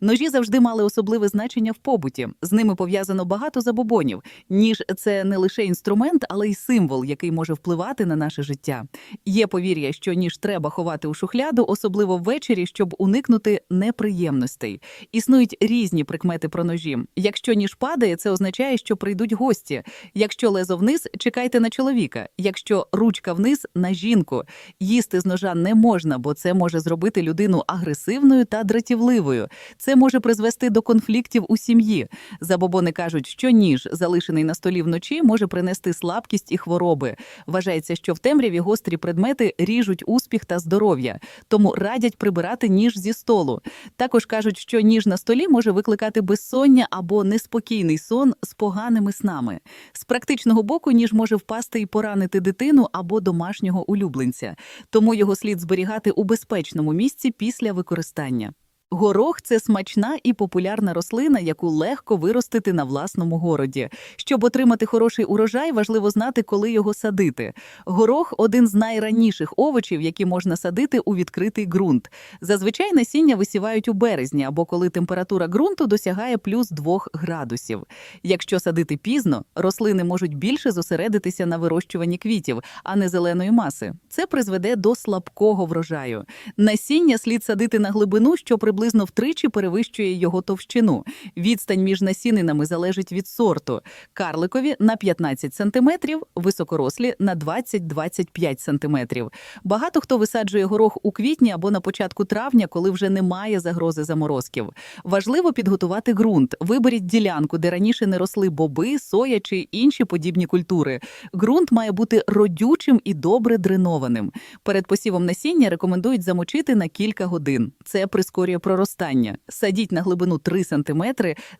Ножі завжди мали особливе значення в побуті. З ними пов'язано багато забобонів. Ніж це не лише інструмент, але й символ, який може впливати на наше життя. Є повір'я, що ніж треба ховати у шухляду, особливо ввечері, щоб уникнути неприємностей. Існують різні прикмети про ножі. Якщо ніж падає, це означає, що прийдуть гості. Якщо лезо вниз, чекайте на чоловіка. Якщо ручка вниз на жінку. Їсти з ножа не можна, бо це може зробити людину агресивною та дратівливою. Це може призвести до конфліктів у сім'ї. Забобони кажуть, що ніж, залишений на столі вночі, може принести слабкість і хвороби. Вважається, що в темряві гострі предмети ріжуть успіх та здоров'я, тому радять прибирати ніж зі столу. Також кажуть, що ніж на столі може викликати безсоння або неспокійний сон з поганими снами. З практичного боку ніж може впасти і поранити дитину або домашнього улюбленця, тому його слід зберігати у безпечному місці після використання. Горох це смачна і популярна рослина, яку легко виростити на власному городі. Щоб отримати хороший урожай, важливо знати, коли його садити. Горох один з найраніших овочів, які можна садити у відкритий ґрунт. Зазвичай насіння висівають у березні або коли температура ґрунту досягає плюс 2 градусів. Якщо садити пізно, рослини можуть більше зосередитися на вирощуванні квітів, а не зеленої маси. Це призведе до слабкого врожаю. Насіння слід садити на глибину, що приблизно втричі перевищує його товщину. Відстань між насінинами залежить від сорту. Карликові на 15 см, високорослі на 20-25 см. Багато хто висаджує горох у квітні або на початку травня, коли вже немає загрози заморозків. Важливо підготувати ґрунт. Виберіть ділянку, де раніше не росли боби, соя чи інші подібні культури. Ґрунт має бути родючим і добре дренованим. Перед посівом насіння рекомендують замочити на кілька годин. Це прискорює проростання. Садіть на глибину 3 см,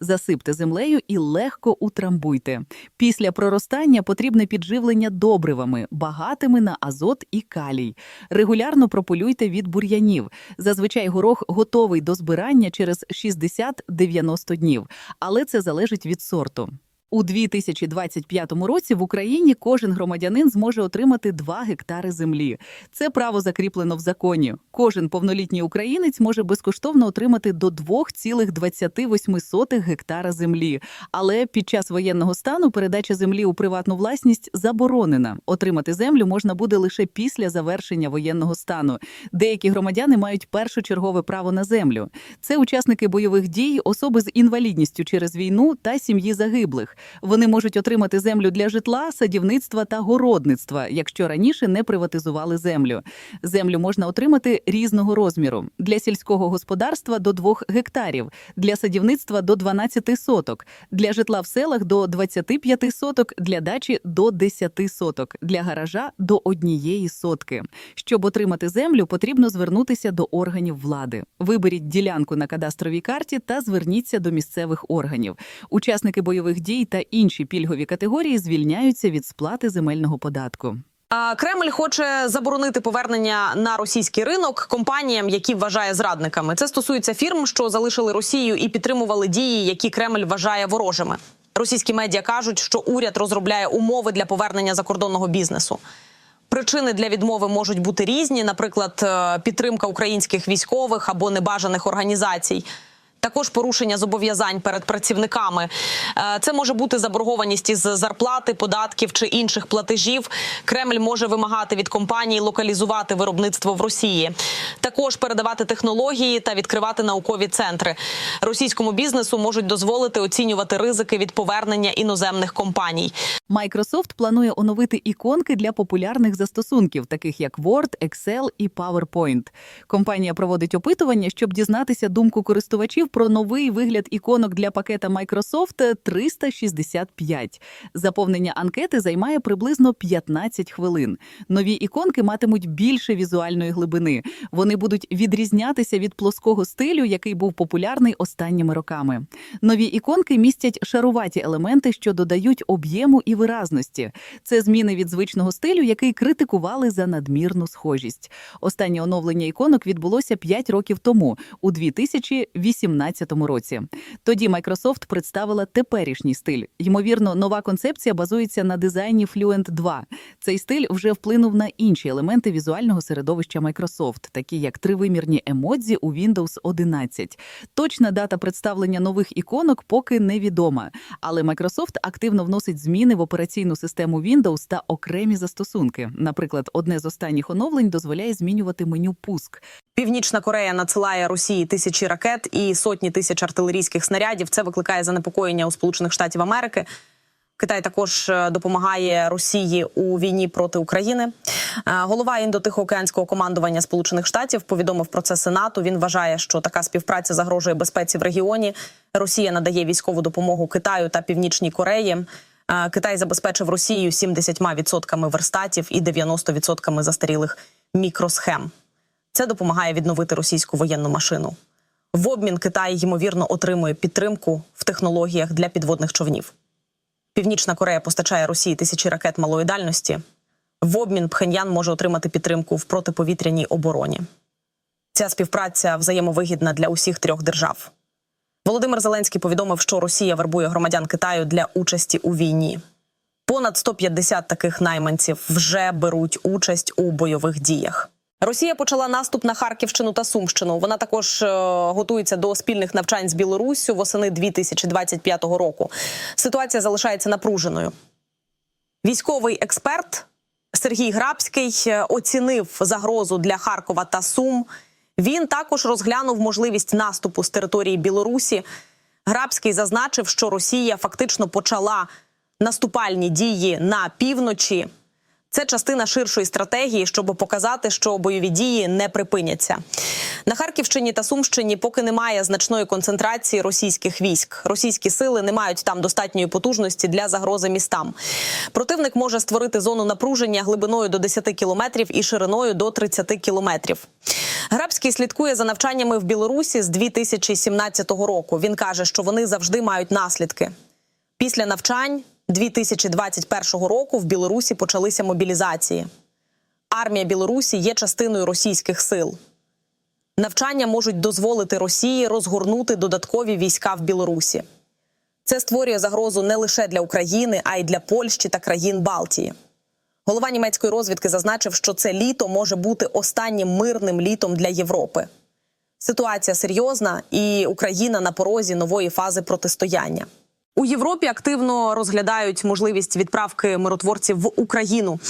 засипте землею і легко утрамбуйте. Після проростання потрібне підживлення добривами, багатими на азот і калій. Регулярно прополюйте від бур'янів. Зазвичай горох готовий до збирання через 60-90 днів, але це залежить від сорту. У 2025 році в Україні кожен громадянин зможе отримати 2 гектари землі. Це право закріплено в законі. Кожен повнолітній українець може безкоштовно отримати до 2,28 гектара землі. Але під час воєнного стану передача землі у приватну власність заборонена. Отримати землю можна буде лише після завершення воєнного стану. Деякі громадяни мають першочергове право на землю. Це учасники бойових дій, особи з інвалідністю через війну та сім'ї загиблих. Вони можуть отримати землю для житла, садівництва та городництва, якщо раніше не приватизували землю. Землю можна отримати різного розміру для сільського господарства до 2 гектарів, для садівництва до 12 соток, для житла в селах до 25 соток, для дачі до 10 соток, для гаража до однієї сотки. Щоб отримати землю, потрібно звернутися до органів влади. Виберіть ділянку на кадастровій карті та зверніться до місцевих органів. Учасники бойових дій та інші пільгові категорії звільняються від сплати земельного податку. Кремль хоче заборонити повернення на російський ринок компаніям, які вважає зрадниками. Це стосується фірм, що залишили Росію і підтримували дії, які Кремль вважає ворожими. Російські медіа кажуть, що уряд розробляє умови для повернення закордонного бізнесу. Причини для відмови можуть бути різні, наприклад, е, підтримка українських військових або небажаних організацій. Також порушення зобов'язань перед працівниками. Е, Це може бути заборгованість із зарплати, податків чи інших платежів. Кремль може вимагати від компаній локалізувати виробництво в Росії, також передавати технології та відкривати наукові центри. Російському бізнесу можуть дозволити оцінювати ризики від повернення іноземних компаній. Microsoft планує оновити іконки для популярних застосунків, таких як Word, Excel і PowerPoint. Компанія проводить опитування, щоб дізнатися думку користувачів про новий вигляд іконок для пакета Microsoft 365. Заповнення анкети займає приблизно 15 хвилин. Нові іконки матимуть більше візуальної глибини. Вони будуть відрізнятися від плоского стилю, який був популярний останніми роками. Нові іконки містять шаруваті елементи, що додають об'єму і виразності. Це зміни від звичного стилю, який критикували за надмірну схожість. Останнє оновлення іконок відбулося 5 років тому, у 2018 2017 році. Тоді Microsoft представила теперішній стиль. Ймовірно, нова концепція базується на дизайні Fluent 2. Цей стиль вже вплинув на інші елементи візуального середовища Microsoft, такі як тривимірні емодзі у Windows 11. Точна дата представлення нових іконок поки невідома, але Microsoft активно вносить зміни в операційну систему Windows та окремі застосунки. Наприклад, одне з останніх оновлень дозволяє змінювати меню пуск. Північна Корея надсилає Росії тисячі ракет і сотні тисяч артилерійських снарядів. Це викликає занепокоєння у Сполучених Штатів Америки. Китай також е, допомагає Росії у війні проти України. Е, Голова індотихоокеанського командування Сполучених Штатів повідомив про це Сенату. Він вважає, що така співпраця загрожує безпеці в регіоні. Росія надає військову допомогу Китаю та Північній Кореї. Е, Китай забезпечив Росію 70% верстатів і 90% застарілих мікросхем. Це допомагає відновити російську воєнну машину. В обмін Китай ймовірно отримує підтримку в технологіях для підводних човнів. Північна Корея постачає Росії тисячі ракет малої дальності. В обмін Пхеньян може отримати підтримку в протиповітряній обороні. Ця співпраця взаємовигідна для усіх трьох держав. Володимир Зеленський повідомив, що Росія вербує громадян Китаю для участі у війні. Понад 150 таких найманців вже беруть участь у бойових діях. Росія почала наступ на Харківщину та Сумщину. Вона також е, готується до спільних навчань з Білоруссю восени 2025 року. Ситуація залишається напруженою. Військовий експерт Сергій Грабський е, оцінив загрозу для Харкова та Сум. Він також розглянув можливість наступу з території Білорусі. Грабський зазначив, що Росія фактично почала наступальні дії на півночі. Це частина ширшої стратегії, щоб показати, що бойові дії не припиняться. На Харківщині та Сумщині поки немає значної концентрації російських військ. Російські сили не мають там достатньої потужності для загрози містам. Противник може створити зону напруження глибиною до 10 кілометрів і шириною до 30 кілометрів. Грабський слідкує за навчаннями в Білорусі з 2017 року. Він каже, що вони завжди мають наслідки. Після навчань 2021 року в Білорусі почалися мобілізації. Армія Білорусі є частиною російських сил. Навчання можуть дозволити Росії розгорнути додаткові війська в Білорусі. Це створює загрозу не лише для України, а й для Польщі та країн Балтії. Голова німецької розвідки зазначив, що це літо може бути останнім мирним літом для Європи. Ситуація серйозна, і Україна на порозі нової фази протистояння. У Європі активно розглядають можливість відправки миротворців в Україну.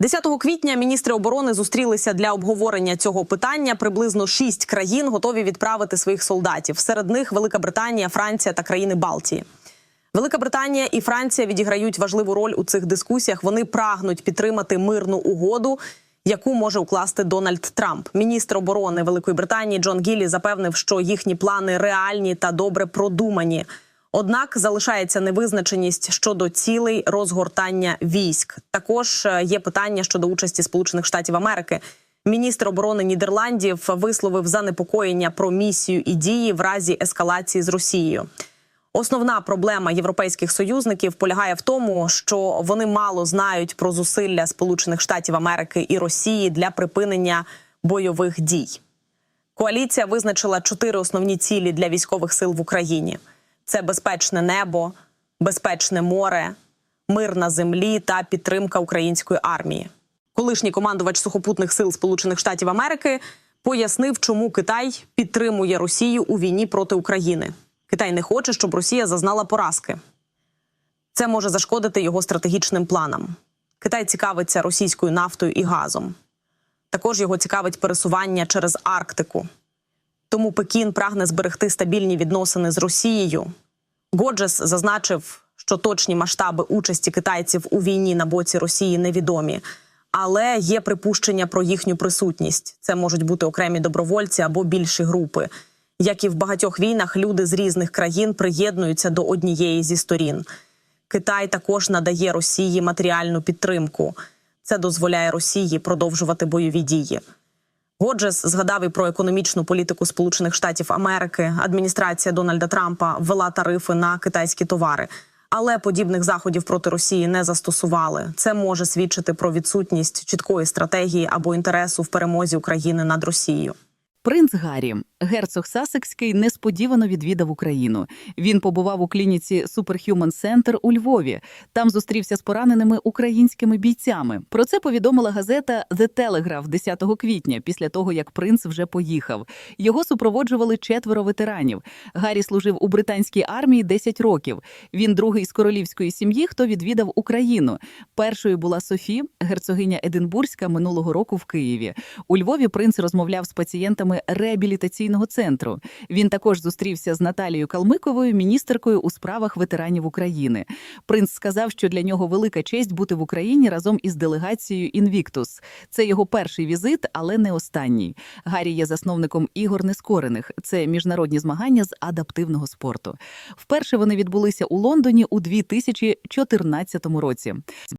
10 квітня міністри оборони зустрілися для обговорення цього питання. Приблизно шість країн готові відправити своїх солдатів. Серед них Велика Британія, Франція та країни Балтії. Велика Британія і Франція відіграють важливу роль у цих дискусіях. Вони прагнуть підтримати мирну угоду, яку може укласти Дональд Трамп. Міністр оборони Великої Британії Джон Гіллі запевнив, що їхні плани реальні та добре продумані. Однак залишається невизначеність щодо цілей розгортання військ. Також е, є питання щодо участі Сполучених Штатів Америки. Міністр оборони Нідерландів висловив занепокоєння про місію і дії в разі ескалації з Росією. Основна проблема європейських союзників полягає в тому, що вони мало знають про зусилля Сполучених Штатів Америки і Росії для припинення бойових дій. Коаліція визначила чотири основні цілі для військових сил в Україні: це безпечне небо, безпечне море, мир на землі та підтримка української армії. Колишній командувач сухопутних сил Сполучених Штатів Америки пояснив, чому Китай підтримує Росію у війні проти України. Китай не хоче, щоб Росія зазнала поразки. Це може зашкодити його стратегічним планам. Китай цікавиться російською нафтою і газом. Також його цікавить пересування через Арктику. Тому Пекін прагне зберегти стабільні відносини з Росією. Годжес зазначив, що точні масштаби участі китайців у війні на боці Росії невідомі, але є припущення про їхню присутність. Це можуть бути окремі добровольці або більші групи. Як і в багатьох війнах, люди з різних країн приєднуються до однієї зі сторін. Китай також надає Росії матеріальну підтримку. Це дозволяє Росії продовжувати бойові дії. Годжес згадав і про економічну політику Сполучених Штатів Америки. Адміністрація Дональда Трампа ввела тарифи на китайські товари, але подібних заходів проти Росії не застосували. Це може свідчити про відсутність чіткої стратегії або інтересу в перемозі України над Росією. Принц Гаррі, герцог Сасекський, несподівано відвідав Україну. Він побував у клініці Superhuman Center у Львові. Там зустрівся з пораненими українськими бійцями. Про це повідомила газета The Telegraph 10 квітня, після того як принц вже поїхав. Його супроводжували четверо ветеранів. Гаррі служив у британській армії 10 років. Він другий з королівської сім'ї, хто відвідав Україну. Першою була Софі, герцогиня Единбурзька минулого року в Києві. У Львові принц розмовляв з пацієнтами реабілітаційного центру. Він також зустрівся з Наталією Калмиковою, міністеркою у справах ветеранів України. Принц сказав, що для нього велика честь бути в Україні разом із делегацією Інвіктус. Це його перший візит, але не останній. Гаррі є засновником ігор нескорених. Це міжнародні змагання з адаптивного спорту. Вперше вони відбулися у Лондоні у 2014 році.